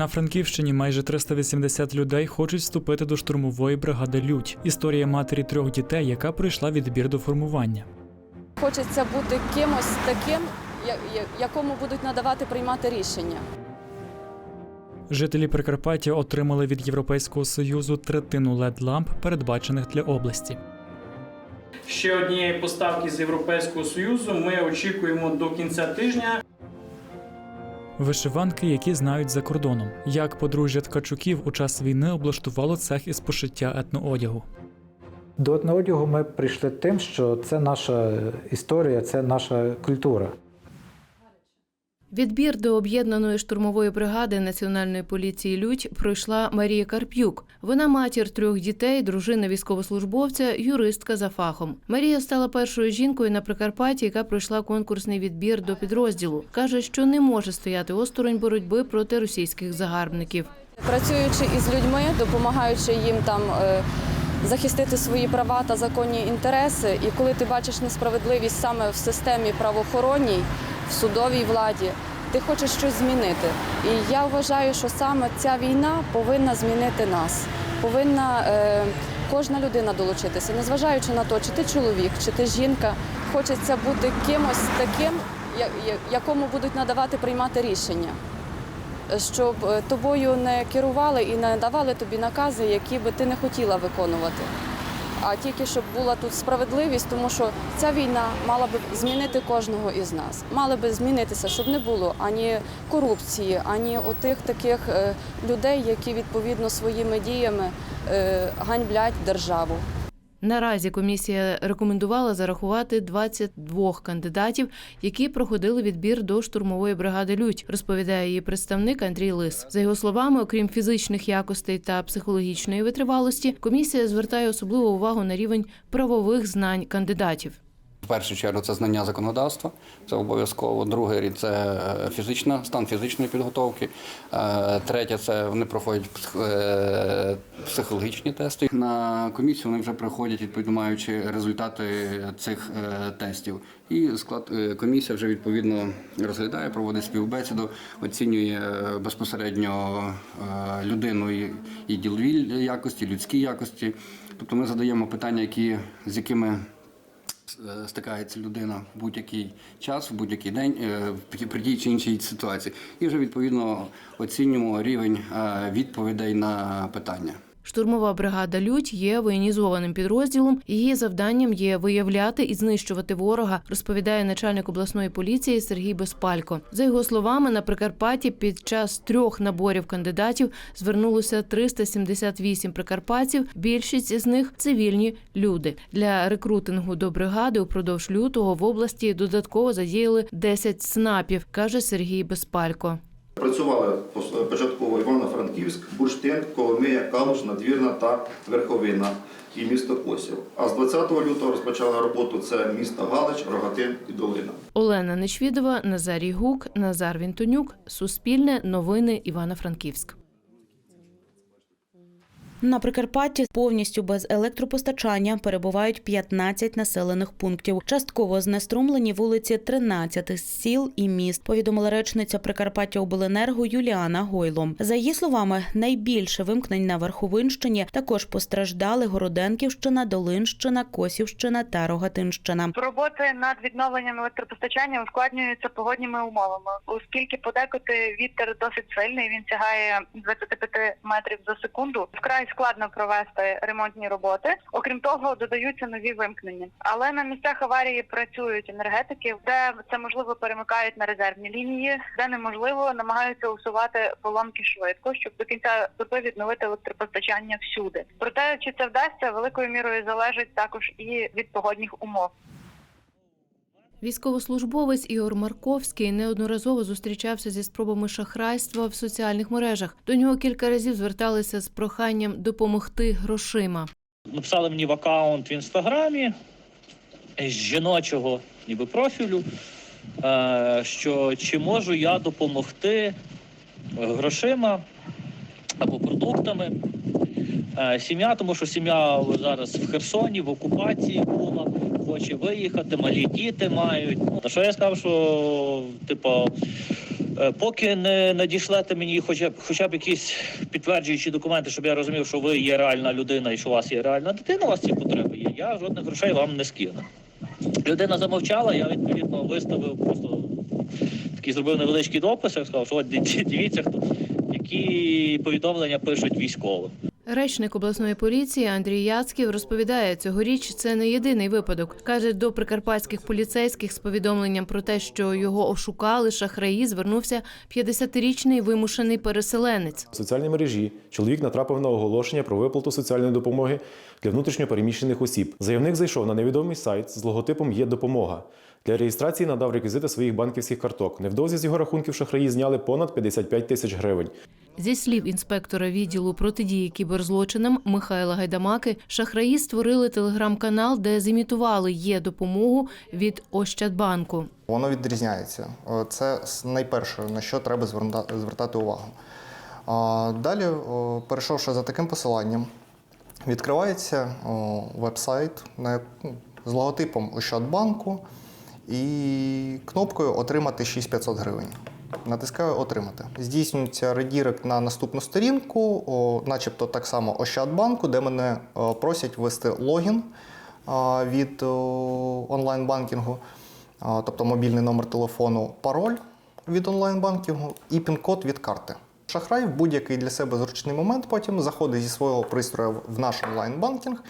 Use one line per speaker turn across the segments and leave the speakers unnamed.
На Франківщині майже 380 людей хочуть вступити до штурмової бригади Лють. Історія матері трьох дітей, яка пройшла відбір до формування.
Хочеться бути кимось таким, якому будуть надавати приймати рішення.
Жителі Прикарпаття отримали від Європейського союзу третину led ламп передбачених для області.
Ще однієї поставки з Європейського Союзу ми очікуємо до кінця тижня.
Вишиванки, які знають за кордоном, як подружжя ткачуків у час війни облаштувало цех із пошиття етноодягу.
До етноодягу ми прийшли тим, що це наша історія, це наша культура.
Відбір до об'єднаної штурмової бригади Національної поліції Лють пройшла Марія Карп'юк. Вона матір трьох дітей, дружина військовослужбовця, юристка за фахом. Марія стала першою жінкою на Прикарпатті, яка пройшла конкурсний відбір до підрозділу. каже, що не може стояти осторонь боротьби проти російських загарбників.
Працюючи із людьми, допомагаючи їм там е, захистити свої права та законні інтереси. І коли ти бачиш несправедливість саме в системі правоохоронній, в судовій владі, ти хочеш щось змінити. І я вважаю, що саме ця війна повинна змінити нас. Повинна е, кожна людина долучитися, незважаючи на те, чи ти чоловік, чи ти жінка. Хочеться бути кимось таким, якому будуть надавати приймати рішення щоб е, тобою не керували і не давали тобі накази, які би ти не хотіла виконувати. А тільки щоб була тут справедливість, тому що ця війна мала би змінити кожного із нас. Мала би змінитися, щоб не було ані корупції, ані отих таких е, людей, які відповідно своїми діями е, ганьблять державу.
Наразі комісія рекомендувала зарахувати 22 кандидатів, які проходили відбір до штурмової бригади Лють, розповідає її представник Андрій Лис. За його словами, окрім фізичних якостей та психологічної витривалості, комісія звертає особливу увагу на рівень правових знань кандидатів.
В першу чергу це знання законодавства, це обов'язково. Другий рід це е, фізична, стан фізичної підготовки. Е, Третє це вони проходять е, психологічні тести. На комісію вони вже приходять, відповідно маючи результати цих тестів. І склад комісія вже відповідно розглядає, проводить співбесіду, оцінює безпосередньо людину і, ділові якості, людські якості. Тобто ми задаємо питання, які з якими стикається людина в будь-який час, в будь-який день е, при- при тій чи іншій ситуації, і вже відповідно оцінюємо рівень е, відповідей на питання.
Штурмова бригада Лють є воєнізованим підрозділом. Її завданням є виявляти і знищувати ворога, розповідає начальник обласної поліції Сергій Безпалько. За його словами, на Прикарпатті під час трьох наборів кандидатів звернулося 378 прикарпатців. Більшість з них цивільні люди. Для рекрутингу до бригади упродовж лютого в області додатково задіяли 10 снапів, каже Сергій Безпалько.
Працювали початково Івано-Франківськ, Бурштин, Коломия, Калуш, Надвірна та Верховина і місто Косів. А з 20 лютого розпочали роботу це місто Галич, Рогатин і Долина.
Олена Нечвідова, Назарій Гук, Назар Вінтонюк. Суспільне новини Івано-Франківськ.
На Прикарпатті повністю без електропостачання перебувають 15 населених пунктів. Частково знеструмлені вулиці 13 сіл і міст. Повідомила речниця Прикарпаття Обленерго Юліана Гойло. За її словами, найбільше вимкнень на Верховинщині також постраждали Городенківщина, Долинщина, Косівщина та Рогатинщина.
Роботи над відновленням електропостачання ускладнюються погодніми умовами, оскільки подекуди вітер досить сильний. Він сягає 25 метрів за секунду. Вкрай складно провести ремонтні роботи. Окрім того, додаються нові вимкнення. Але на місцях аварії працюють енергетики, де це можливо перемикають на резервні лінії, де неможливо намагаються усувати поломки швидко, щоб до кінця доби відновити електропостачання всюди. Проте чи це вдасться великою мірою залежить також і від погодних умов.
Військовослужбовець Ігор Марковський неодноразово зустрічався зі спробами шахрайства в соціальних мережах. До нього кілька разів зверталися з проханням допомогти грошима.
написали мені в аккаунт в інстаграмі з жіночого ніби профілю, е, що чи можу я допомогти грошима або продуктами. Е, Сім'я, тому що сім'я зараз в Херсоні, в окупації була, хоче виїхати, малі діти мають. Ну, На що я сказав, що типу, Е, Поки не надішлете мені хоча б хоча б якісь підтверджуючі документи, щоб я розумів, що ви є реальна людина і що у вас є реальна дитина, у вас ці потреби є. Я жодних грошей вам не скину. Людина замовчала, я відповідно виставив просто такий зробив невеличкий допис, я сказав, що от дивіться, хто які повідомлення пишуть військовим.
Речник обласної поліції Андрій Яцьків розповідає, цьогоріч це не єдиний випадок. Каже, до прикарпатських поліцейських з повідомленням про те, що його ошукали шахраї, звернувся 50-річний вимушений переселенець.
В соціальній мережі чоловік натрапив на оголошення про виплату соціальної допомоги для внутрішньопереміщених осіб. Заявник зайшов на невідомий сайт з логотипом Є допомога. Для реєстрації надав реквізити своїх банківських карток. Невдовзі з його рахунків шахраї зняли понад 55 тисяч гривень.
Зі слів інспектора відділу протидії кіберзлочинам Михайла Гайдамаки, шахраї створили телеграм-канал, де зімітували є допомогу від Ощадбанку.
Воно відрізняється. Це найперше, на що треба звертати увагу. Далі, перейшовши за таким посиланням, відкривається о, веб-сайт ну, з логотипом Ощадбанку і кнопкою Отримати 6500 гривень. Натискаю Отримати. Здійснюється редірект на наступну сторінку, о, начебто так само Ощадбанку, де мене о, просять ввести логін а, від о, онлайн-банкінгу, тобто мобільний номер телефону, пароль від онлайн-банкінгу і пін-код від карти. Шахрай в будь-який для себе зручний момент потім заходить зі свого пристрою в наш онлайн-банкінг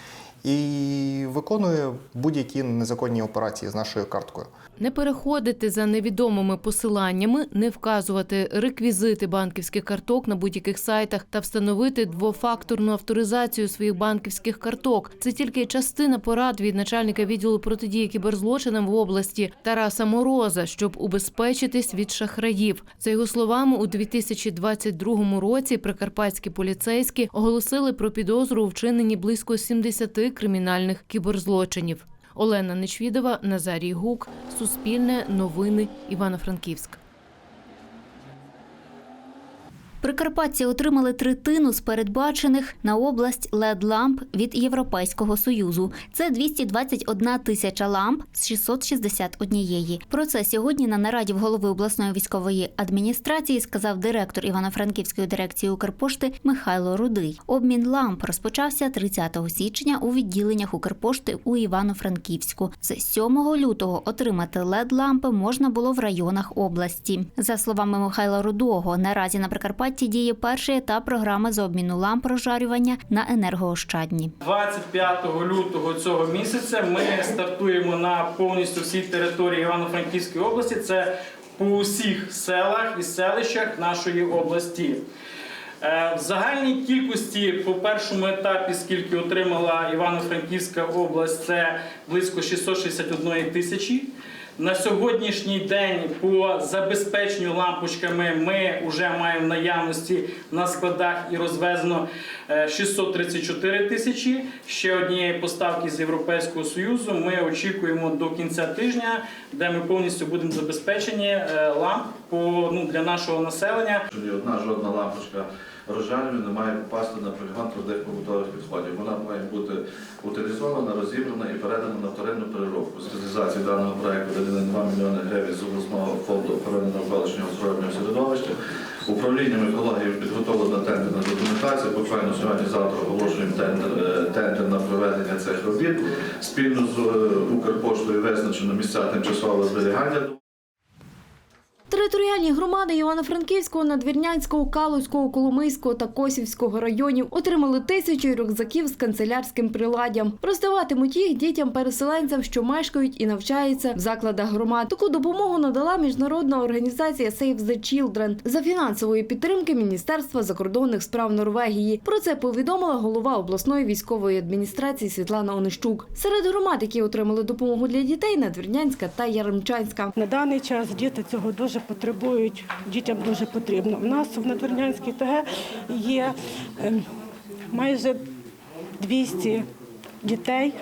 і виконує будь-які незаконні операції з нашою карткою.
Не переходити за невідомими посиланнями, не вказувати реквізити банківських карток на будь-яких сайтах та встановити двофакторну авторизацію своїх банківських карток. Це тільки частина порад від начальника відділу протидії кіберзлочинам в області Тараса Мороза, щоб убезпечитись від шахраїв. За його словами, у 2022 році прикарпатські поліцейські оголосили про підозру у вчиненні близько 70 кримінальних кіберзлочинів. Олена Нечвідова, Назарій Гук, Суспільне, Новини, Івано-Франківськ.
Прикарпатці отримали третину з передбачених на область led ламп від Європейського союзу. Це 221 тисяча ламп з 661. Про це сьогодні на нараді в голови обласної військової адміністрації сказав директор Івано-Франківської дирекції Укрпошти Михайло Рудий. Обмін ламп розпочався 30 січня у відділеннях Укрпошти у Івано-Франківську. З 7 лютого отримати led лампи можна було в районах області. За словами Михайла Рудого, наразі на Прикарпатті діє перший етап програми з обміну ламп розжарювання на енергоощадні.
25 лютого цього місяця ми стартуємо на повністю всій території Івано-Франківської області. Це по усіх селах і селищах нашої області. Е, В загальній кількості по першому етапі, скільки отримала Івано-Франківська область, це близько 661 тисячі. На сьогоднішній день по забезпеченню лампочками ми вже маємо наявності на складах і розвезено е, 634 тисячі. Ще однієї поставки з Європейського Союзу ми очікуємо до кінця тижня, де ми повністю будемо забезпечені е, ламп по, ну, для нашого населення.
одна жодна лампочка розжарювання не має попасти на полігон твердих побутових відходів. Вона має бути утилізована, розібрана і передана на вторинну переробку. З реалізації даного виділено 2 мільйони гривень з обласного фонду охорони навколишнього природного середовища. Управлінням екології підготовлена тендерна документація. Буквально сьогодні-завтра оголошуємо тендер, е, тендер на проведення цих робіт. Спільно з е, Укрпоштою визначено місця тимчасового зберігання.
Територіальні громади Івано-Франківського, Надвірнянського, Калузького, Коломийського та Косівського районів отримали тисячі рюкзаків з канцелярським приладдям. Роздаватимуть їх дітям-переселенцям, що мешкають і навчаються в закладах громад. Таку допомогу надала міжнародна організація Save the Children за фінансової підтримки Міністерства закордонних справ Норвегії. Про це повідомила голова обласної військової адміністрації Світлана Онищук. Серед громад, які отримали допомогу для дітей, Надвірнянська та Яремчанська.
На даний час діти цього дуже потребують, дітям дуже потрібно. У нас в Надвірнянській ТГ є ем, майже 200 дітей,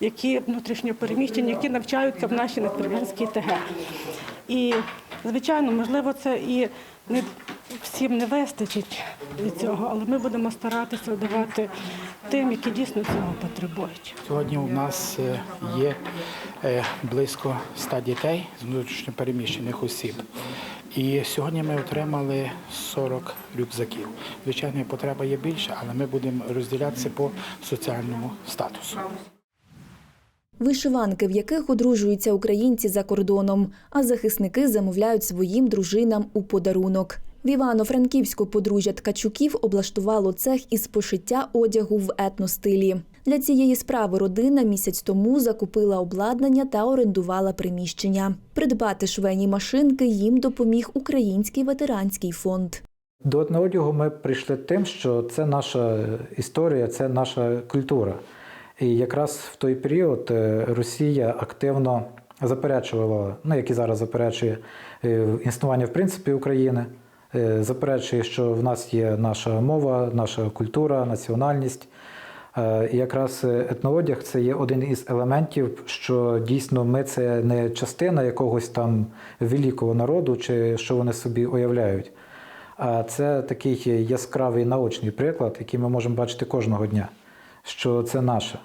які внутрішньо переміщені, які навчаються в нашій Надвірнянській ТГ. І, звичайно, можливо, це і не всім не вистачить від цього, але ми будемо старатися давати тим, які дійсно цього потребують.
Сьогодні у нас е, є е, близько 100 дітей з внутрішньопереміщених осіб. І сьогодні ми отримали 40 рюкзаків. Звичайно, потреба є більша, але ми будемо розділятися по соціальному статусу.
Вишиванки, в яких одружуються українці за кордоном, а захисники замовляють своїм дружинам у подарунок. В Івано-Франківську подружжя Ткачуків облаштувало цех із пошиття одягу в етностилі. Для цієї справи родина місяць тому закупила обладнання та орендувала приміщення. Придбати швейні машинки їм допоміг Український ветеранський фонд.
До одягу ми прийшли тим, що це наша історія, це наша культура. І якраз в той період е, Росія активно заперечувала, ну як і зараз заперечує е, існування в принципі України, заперечує, що в нас є наша мова, наша культура, національність. Е, І якраз етноодяг це є один із елементів, що дійсно ми це не частина якогось там великого народу, чи що вони собі уявляють. А це такий яскравий наочний приклад, який ми можемо бачити кожного дня, що це наше.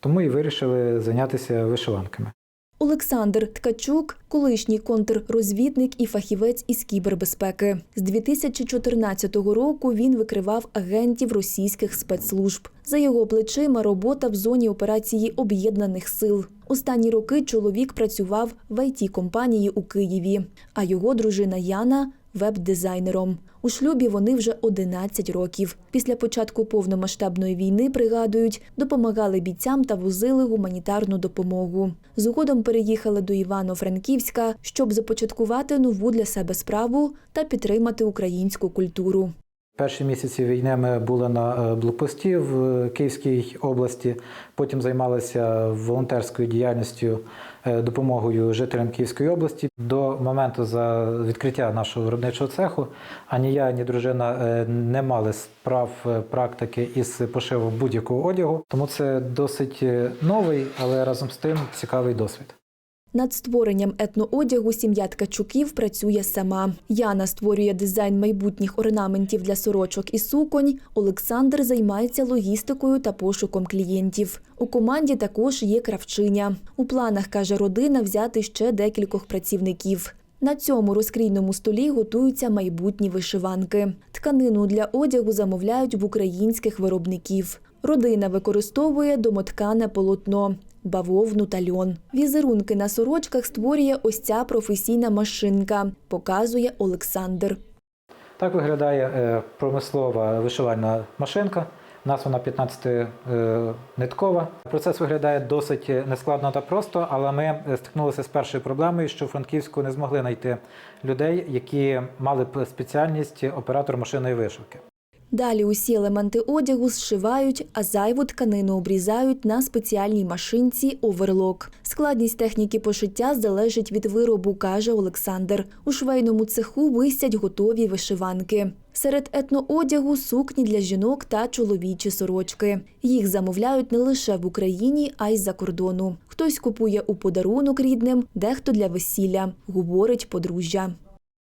Тому і вирішили зайнятися вишиванками.
Олександр Ткачук, колишній контррозвідник і фахівець із кібербезпеки. З 2014 року він викривав агентів російських спецслужб. За його плечима робота в зоні операції об'єднаних сил. Останні роки чоловік працював в it компанії у Києві, а його дружина Яна веб-дизайнером. У шлюбі вони вже 11 років. Після початку повномасштабної війни, пригадують, допомагали бійцям та возили гуманітарну допомогу. Згодом переїхали до Івано-Франківська, щоб започаткувати нову для себе справу та підтримати українську культуру.
Перші місяці війни ми були на е, блокпості в е, Київській області, потім займалися волонтерською діяльністю, допомогою жителям Київської області. До моменту за відкриття нашого виробничого цеху ані я, ані дружина е, не мали справ е, практики із пошивом будь-якого одягу. Тому це досить е, новий, але разом з тим цікавий досвід.
Над створенням етноодягу сім'я Ткачуків працює сама. Яна створює дизайн майбутніх орнаментів для сорочок і суконь. Олександр займається логістикою та пошуком клієнтів. У команді також є кравчиня. У планах каже родина взяти ще декількох працівників. На цьому розкрійному столі готуються майбутні вишиванки. Тканину для одягу замовляють в українських виробників. Родина використовує домоткане полотно. Бавовну та льон. Візерунки на сорочках створює ось ця професійна машинка, показує Олександр.
Так виглядає е, промислова вишивальна машинка. У нас вона 15-ниткова. Процес виглядає досить нескладно та просто, але ми е, стикнулися з першою проблемою, що в Франківську не змогли знайти людей, які мали б спеціальність оператор машинної вишивки.
Далі усі елементи одягу зшивають, а зайву тканину обрізають на спеціальній машинці оверлок. Складність техніки пошиття залежить від виробу, каже Олександр. У швейному цеху висять готові вишиванки. Серед етноодягу сукні для жінок та чоловічі сорочки. Їх замовляють не лише в Україні, а й з-за кордону. Хтось купує у подарунок рідним, дехто для весілля, говорить подружжя.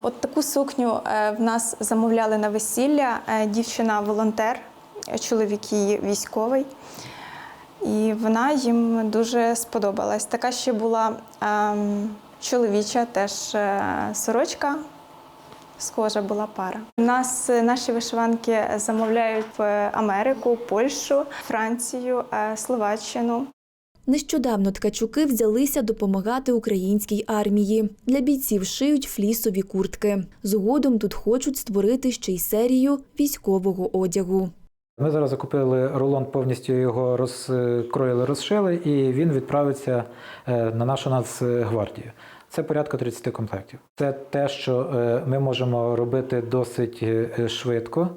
От таку сукню е, в нас замовляли на весілля. Е, Дівчина волонтер, е, чоловік її військовий. І вона їм дуже сподобалась. Така ще була ем, чоловіча теж е, сорочка. Схожа була пара. У нас наші вишиванки замовляють в Америку, Польщу, Францію, Словаччину.
Нещодавно ткачуки взялися допомагати українській армії. Для бійців шиють флісові куртки. Згодом тут хочуть створити ще й серію військового одягу.
Ми зараз закупили рулон, повністю його розкроїли, розшили, і він відправиться е, на нашу Нацгвардію. Це порядка 30 комплектів. Це те, що е, ми можемо робити досить е, швидко,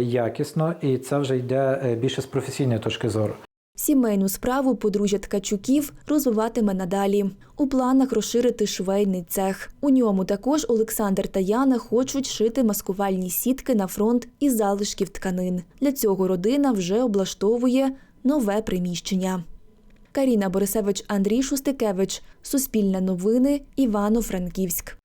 якісно, і це вже йде більше з професійної точки зору.
Сімейну справу подружжя Ткачуків розвиватиме надалі. У планах розширити швейний цех. У ньому також Олександр та Яна хочуть шити маскувальні сітки на фронт із залишків тканин. Для цього родина вже облаштовує нове приміщення. Каріна Борисевич, Андрій Шустикевич. Суспільне новини. Івано-Франківськ.